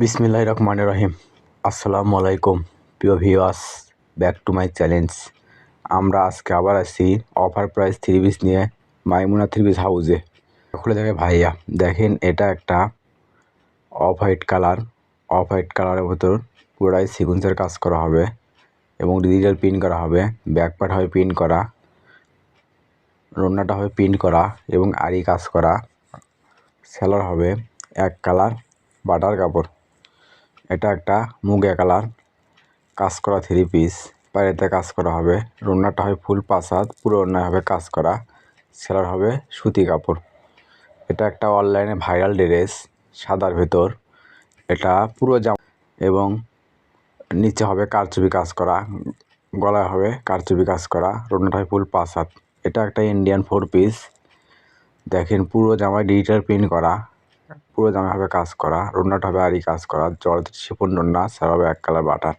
বিসমিল্লাহ রহমান রহিম। আসসালামু আলাইকুম, প্রিয় viewers back to my challenge আমরা আজকে আবার আসি অফার প্রাইস থ্রি পিস নিয়ে মাইমুনা থ্রি পিস হাউসে খুলে দেখে ভাইয়া, দেখেন এটা একটা off white colour off white কালারের ভেতর পুরোটাই সিকুন্সের কাজ করা হবে এবং ডিজিটাল প্রিন্ট করা হবে। ব্যাকপার্ট হবে প্রিন্ট করা রন্নাটা হবে প্রিন্ট করা এবং আরি কাজ করা। সেলার হবে এক কালার বাটার কাপড়। এটা একটা মুগে কালার। কাজ করা থ্রি পিস পায়েতে কাজ করা হবে। রন্নাটা হবে ফুল পাসাদ। পুরো অন্যায় হবে কাজ করা। সেলার হবে সুতি কাপড়। এটা একটা অনলাইনে ভাইরাল ড্রেস সাদার ভেতর। এটা পুরো জামা এবং নিচে হবে কারচুপি কাজ করা। গলায় হবে কারচুপি কাজ করা। রন্নাটা হবে ফুল পাসাদ। এটা একটা ইন্ডিয়ান ফোর পিস দেখেন পুরো জামায় ডিজিটাল প্রিন্ট করা। পুরো জামা হবে কাজ করা রন্নাটা হবে আরই কাজ করা, জল শিপন রন্না স্যার হবে এক কালার বাটার।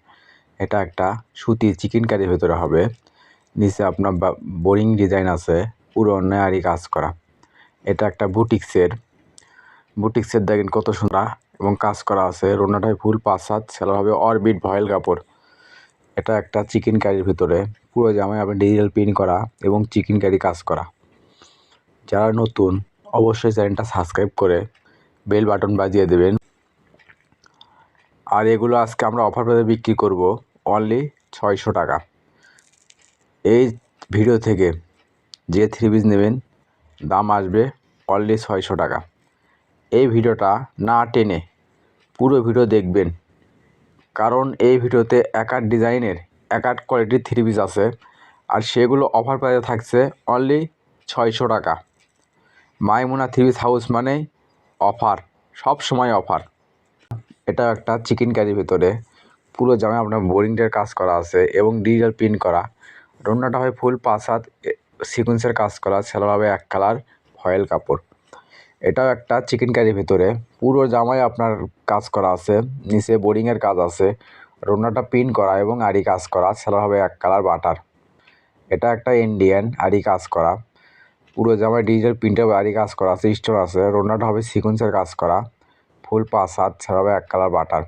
এটা একটা সুতি চিকেন কারির ভেতরে হবে। নিচে আপনার বোরিং ডিজাইন আছে, পুরো অন্যায় আরই কাজ করা। এটা একটা বুটিক্সের। বুটিক্সের দেখেন কত সুন্দর এবং কাজ করা আছে। রন্নাটায় ফুল পাঁচ সাত হবে অরবিট ভয়েল কাপড়। এটা একটা চিকেন কারির ভিতরে। পুরো জামায় আপনি ডিজিটাল প্রিন্ট করা এবং চিকেন কারি কাজ করা। যারা নতুন, অবশ্যই চ্যানেলটা সাবস্ক্রাইব করে বেল বাটন বাজিয়ে দেবেন। আর এগুলো আজকে আমরা অফার প্রাইসে বিক্রি করব অনলি ছয়শো টাকা। এই ভিডিও থেকে যে থ্রি পিস নেবেন, দাম আসবে অনলি ছয়শো টাকা। এই ভিডিওটা না টেনে পুরো ভিডিও দেখবেন। কারণ এই ভিডিওতে এক আট ডিজাইনের, এক আট কোয়ালিটির থ্রি পিস আছে। আর সেগুলো অফার প্রাইসে থাকছে অনলি ছয়শো টাকা। মাইমুনা থ্রি পিস হাউস মানেই অফার, সব সময় অফার। এটা একটা চিকেন কারির ভিতরে, পুরো জামায় আপনার বোরিংটার কাজ করা আছে এবং ডিজিটাল প্রিন্ট করা। রন্নাটা হয় ফুল পাঁচ হাত সিকুয়েন্সের কাজ করা, সেলার হবে এক কালার ফয়েল কাপড়। এটাও একটা চিকেন কারির ভিতরে, পুরো জামায় আপনার কাজ করা আছে, নিচে বোরিংয়ের কাজ আছে। রন্নাটা প্রিন্ট করা এবং আড়ি কাজ করা, সেলার হবে এক কালার বাটার। এটা একটা ইন্ডিয়ান আড়ি কাজ করা। পুরো জামায় ডিজিটাল প্রিন্টের বাড়ি কাজ করা, আছে স্টোন আছে রোনাটা হবে সিকুয়েন্সের কাজ করা, ফুল পাঁচ হাত ছাড়া হবে এক কালার বাটার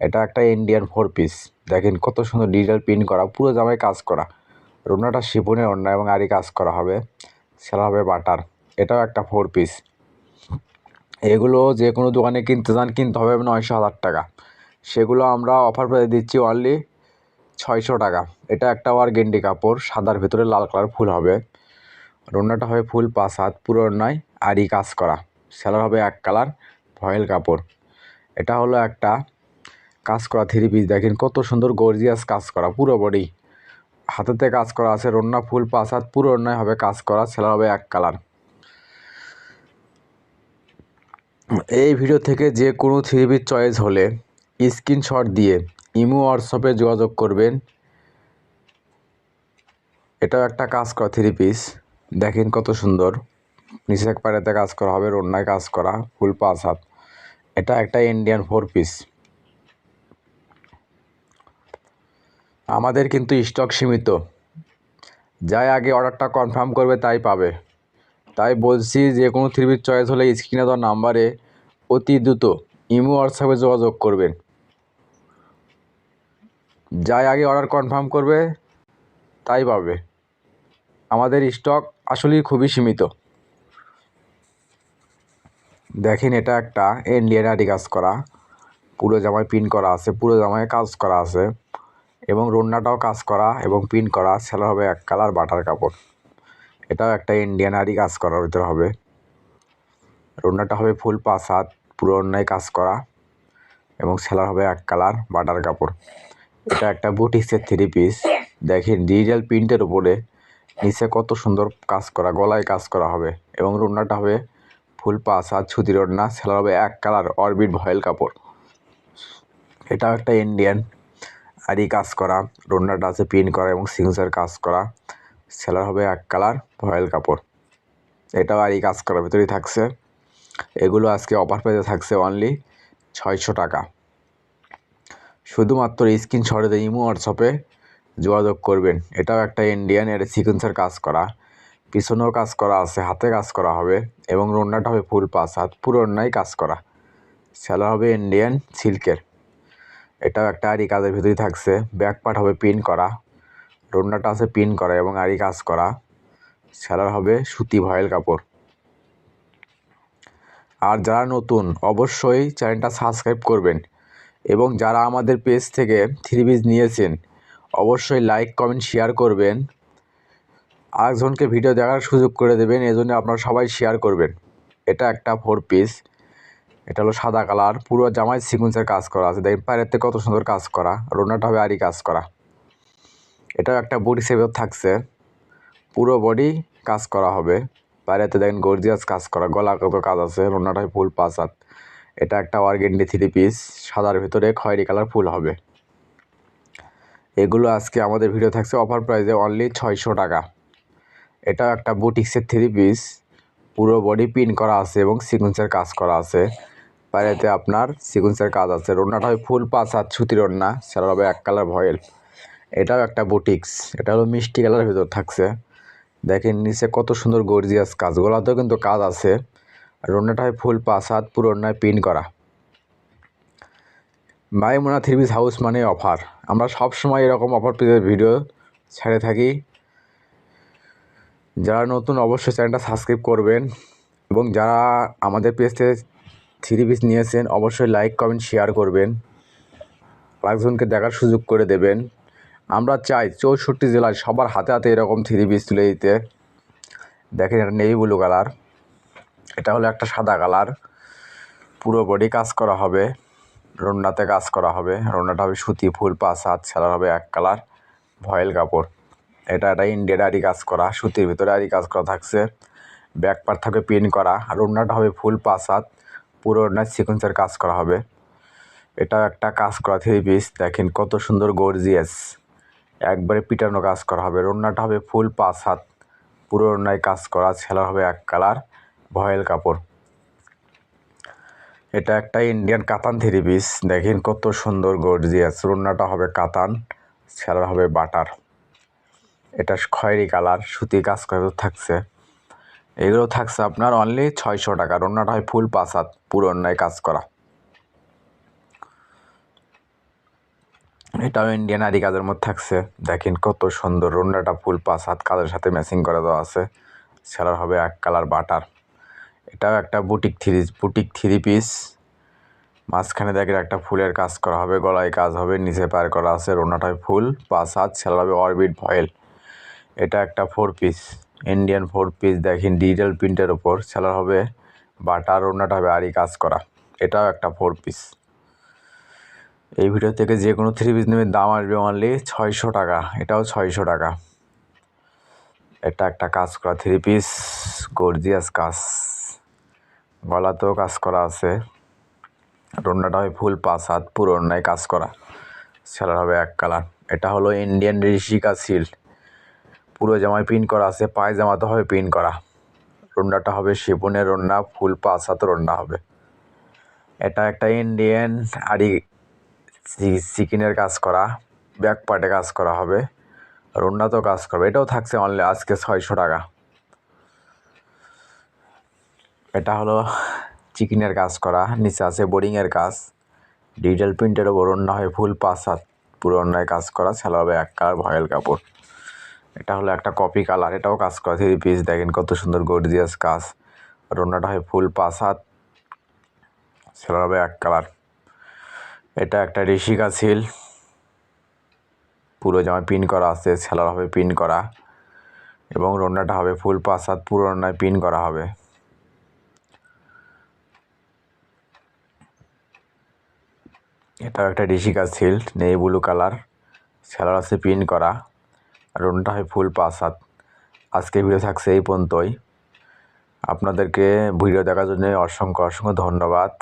এটা একটা ইন্ডিয়ান ফোর পিস দেখেন কত সুন্দর ডিজিটাল প্রিন্ট করা, পুরো জামায় কাজ করা। রোনাটা শিপনের অন্য এবং আড়ি কাজ করা হবে সেটা হবে বাটার এটাও একটা ফোর পিস এগুলো যে কোনো দোকানে কিনতে চান, কিনতে হবে নয়শো হাজার টাকা। সেগুলো আমরা অফার প্রাইস দিচ্ছি অনলি ছয়শো টাকা। এটা একটা ওয়ার গেন্ডি কাপড়, সাদার ভিতরে লাল কালার ফুল হবে। রন্নাটা হবে ফুল পাঁচ হাত পুরো নয় আরই কাজ করা। সেলার হবে এক কালার, ভয়েল কাপড়। এটা হলো একটা কাজ করা থ্রি পিস দেখেন কত সুন্দর গর্জিয়াস কাজ করা, পুরো বডি হাতেতে কাজ করা আছে, রন্না ফুল পাঁচ হাত পুরো অন্যায় হবে কাজ করা, সেলার হবে এক কালার। এই ভিডিও থেকে যে কোনো থ্রি পিস চয়েস হলে স্ক্রিনশট দিয়ে ইমো হোয়াটসঅ্যাপে যোগাযোগ করবেন। এটাও একটা কাজ করা থ্রি পিস দেখেন কত সুন্দর। নিচে পাড়াতে কাজ করা হবে রন্যায় কাজ করা, ফুল পাঁচ হাত। এটা একটা ইন্ডিয়ান ফোর পিস আমাদের কিন্তু স্টক সীমিত। যাই আগে অর্ডারটা কনফার্ম করবে তাই পাবে। তাই বলছি যে, কোনো থ্রি পিস চয়েস হলে স্ক্রিনে দেওয়া নাম্বারে অতি দ্রুত ইমো হোয়াটসঅ্যাপে যোগাযোগ করবেন। যাই আগে অর্ডার কনফার্ম করবে, তাই পাবে। আমাদের স্টক আসলেই খুবই সীমিত। দেখেন এটা একটা ইন্ডিয়ান আইডি কাজ করা। পুরো জামায় প্রিন্ট করা আছে, পুরো জামায় কাজ করা আছে এবং রন্নাটাও কাজ করা এবং প্রিন্ট করা। সেলার হবে এক কালার বাটার কাপড়। এটাও একটা ইন্ডিয়ান আইডি কাজ করার ভিতরে হবে। রন্নাটা হবে ফুল পাঁচ হাত, পুরো অন্যায় কাজ করা এবং সেলার হবে এক কালার বাটার কাপড়। এটা একটা বুটিক্সের থ্রি পিস দেখেন ডিজিটাল প্রিন্টের উপরে নিচে কত সুন্দর কাজ করা, গলায় কাজ করা হবে এবং রন্নাটা হবে ফুল পাস আর ছুতি রন্না সেলার হবে এক কালার অরবিট ভয়েল কাপড়। এটাও একটা ইন্ডিয়ান আর কাজ করা রন্নাটা আছে প্রিন্ট করা এবং সিংসের কাজ করা, সেলার হবে এক কালার ভয়েল কাপড়। এটাও আর কাজ করার ভিতরেই থাকছে। এগুলো আজকে অফার পেতে থাকছে অনলি ছয়শো টাকা। শুধুমাত্র স্ক্রিনশটে ইমো হোয়াটসঅ্যাপে যোগাযোগ করবেন। এটাও একটা ইন্ডিয়ান এর সিকোয়েন্সের কাজ করা। পিছনেও কাজ করা আছে, হাতে কাজ করা হবে এবং রন্নাটা হবে ফুল পাঁচ হাত, পুরো অন্যায় কাজ করা। সেলার হবে ইন্ডিয়ান সিল্কের এটাও একটা আরি কাজের ভিতরেই থাকছে। ব্যাক পার্ট হবে পিন করা। রোনাটা আছে পিন করা এবং আরি কাজ করা। সেলার হবে সুতি ভয়েল কাপড়। আর যারা নতুন, অবশ্যই চ্যানেলটা সাবস্ক্রাইব করবেন। এবং যারা আমাদের পেজ থেকে থ্রি পিস নিয়েছেন অবশ্যই লাইক কমেন্ট শেয়ার করবেন। আরেকজনকে ভিডিও দেখার সুযোগ করে দেবেন এই জন্য আপনারা সবাই শেয়ার করবেন। এটা একটা ফোর পিস এটা হলো সাদা কালার পুরো জামাই সিকুয়েন্সের কাজ করা আছে। দেখেন, পায়ের কত সুন্দর কাজ করা, রোনাটা হবে আরই কাজ করা। এটাও একটা বডি সেভের থাকছে। পুরো বডি কাজ করা হবে। বাইরেতে দেখেন গর্জিয়াস কাজ করা গলা কত কাজ আছে রোনাটায় ফুল পাঁচ হাত। এটা একটা অর্গেন্ডি থ্রি পিস সাদার ভিতরে খয়েরি কালার ফুল হবে। এগুলো আজকে আমাদের ভিডিও থাকছে অফার প্রাইসে অনলি ছয়শো টাকা। এটাও একটা বুটিক্সের থ্রি পিস পুরো বডি পিন করা আছে এবং সিকুয়েন্সের কাজ করা আছে। বাইরেতে আপনার সিকুয়েন্সের কাজ আছে। রোনাটা হয় ফুল পাঁচ হাত সুতির রন্না সেটা হবে এক কালার ভয়েল। এটাও একটা বুটিক্স, এটা হলো মিষ্টি কালারের ভিতর থাকছে। দেখেন নিচে কত সুন্দর গর্জিয়াস কাজ, গলাতেও কিন্তু কাজ আছে। রন্নাটায় ফুল পাঁচ হাত পুরো অন্যায় পিন করা। মাইমোনা থ্রি পিস হাউস মানে অফার। আমরা সব সময় এরকম অফার পেজের ভিডিও ছেড়ে থাকি। যারা নতুন অবশ্যই চ্যানেলটা সাবস্ক্রাইব করবেন এবং যারা আমাদের পেজ থেকে থ্রি পিস নিয়েছেন, অবশ্যই লাইক, কমেন্ট, শেয়ার করবেন। আরেকজনকে দেখার সুযোগ করে দেবেন। আমরা চাই চৌষট্টি জেলায় সবার হাতে হাতে এরকম থ্রি পিস তুলে দিতে। দেখেন, এটা নেভি ব্লু কালার। এটা হলো একটা সাদা কালার। পুরো বডি কাজ করা হবে। রন্নাতে কাজ করা হবে। রন্নাটা হবে সুতি, ফুল, পাঁচ হাত সেলার হবে এক কালার, ভয়েল কাপড়। এটা একটা ইন্ডিয়ার আরি কাজ করা, সুতির ভিতরে আরি কাজ করা থাকছে। ব্যাক পার্ট থাকে পিন করা রন্নাটা হবে ফুল, পাঁচ হাত, পুরো ওনার সিকুয়েন্সের কাজ করা হবে। এটা একটা কাজ করা থ্রি পিস দেখেন কত সুন্দর গর্জিয়াস একবারে পিটানো কাজ করা হবে। রন্নাটা হবে ফুল, পাঁচ হাত, পুরো ওনায় কাজ করা ছেলা হবে এক কালার, ভয়েল কাপড়। এটা একটা ইন্ডিয়ান কাতান থ্রি পিস। দেখেন কত সুন্দর গর্জিয়াস রন্নাটা হবে কাতান ছেলার হবে বাটার। এটা খয়েরি কালার, সুতি কাজ করে থাকছে। এগুলো থাকছে আপনার অনলি ছয়শো টাকা। রন্নাটা হয় ফুল হাত, পুরো অন্যায় কাজ করা। এটাও ইন্ডিয়ান আরি কাজের মধ্যে থাকছে। দেখেন কত সুন্দর রন্নাটা ফুল পাঁচ হাত, কাজের সাথে ম্যাচিং করে দেওয়া আছে। সেলার হবে এক কালার বাটার। এটাও একটা boutique three boutique three piece মাঝখানে দেখেন একটা ফুলের কাজ করা হবে, গলায় কাজ হবে, নিচে পার করা আছে, রোনাটায় ফুল, পাঁচ হাত সেলার হবে অরবিট ভয়েল। এটা একটা four piece Indian four piece দেখেন ডিজিটাল প্রিন্টের ওপর সেলার হবে বাটার রোনাটা হবে আরই কাজ করা। এটাও একটা ফোর পিস এই ভিডিও থেকে যে কোনো থ্রি পিস নেবেন, দাম আসবে অনলি ছয়শো টাকা। এটাও ছয়শো টাকা। এটা একটা কাজ করা থ্রি পিস গর্জিয়াস কাজ। গলাতেও কাজ করা আছে। রন্নাটা হয় ফুল পাঁচ হাত পুরো অন্যায় কাজ করা। সেলার হবে এক কালার। এটা হলো ইন্ডিয়ান ঋষিকা সিল্ক। পুরো জামায় প্রিন্ট করা আছে পায়জামাতে হবে প্রিন্ট করা। রন্নাটা হবে শিপনের রন্না, ফুল পাঁচ হাত রন্না হবে। এটা একটা ইন্ডিয়ান আড়ি চিকেনের কাজ করা ব্যাক পার্টে কাজ করা হবে। রন্নাতেও কাজ করবে। এটাও থাকছে অনলি আজকে ছয়শো টাকা। এটা হলো চিকেনের কাজ করা, নিচে আছে বোরিংয়ের কাজ। ডিজিটাল প্রিন্টের ওপর অন্য হয় ফুল পাঁচ হাত পুরো অন্যায় কাজ করা, ছেলা হবে এক কালার ভয়েল কাপড়। এটা হলো একটা কপি কালার এটাও কাজ করা থ্রি পিস দেখেন কত সুন্দর গর্জিয়াস কাজ। রন্নাটা হয় ফুল পাঁচ হাত, ছেলা হবে এক কালার। এটা একটা ঋষিকা সিল পুরো জামায় পিন করা আছে ছেলার হবে পিন করা। এবং রন্নাটা হবে ফুল পাঁচ হাত, পুরো রন্নায় পিন করা হবে। এটাও একটা ঋষিকা সিল্ক নেই ব্লু কালার। সেলার আছে পিন করা। আর অন্যটা হয় ফুল পাঁচ আজকে ভিডিও থাকছে এই পর্যন্তই। আপনাদেরকে ভিডিও দেখার জন্য অসংখ্য অসংখ্য ধন্যবাদ।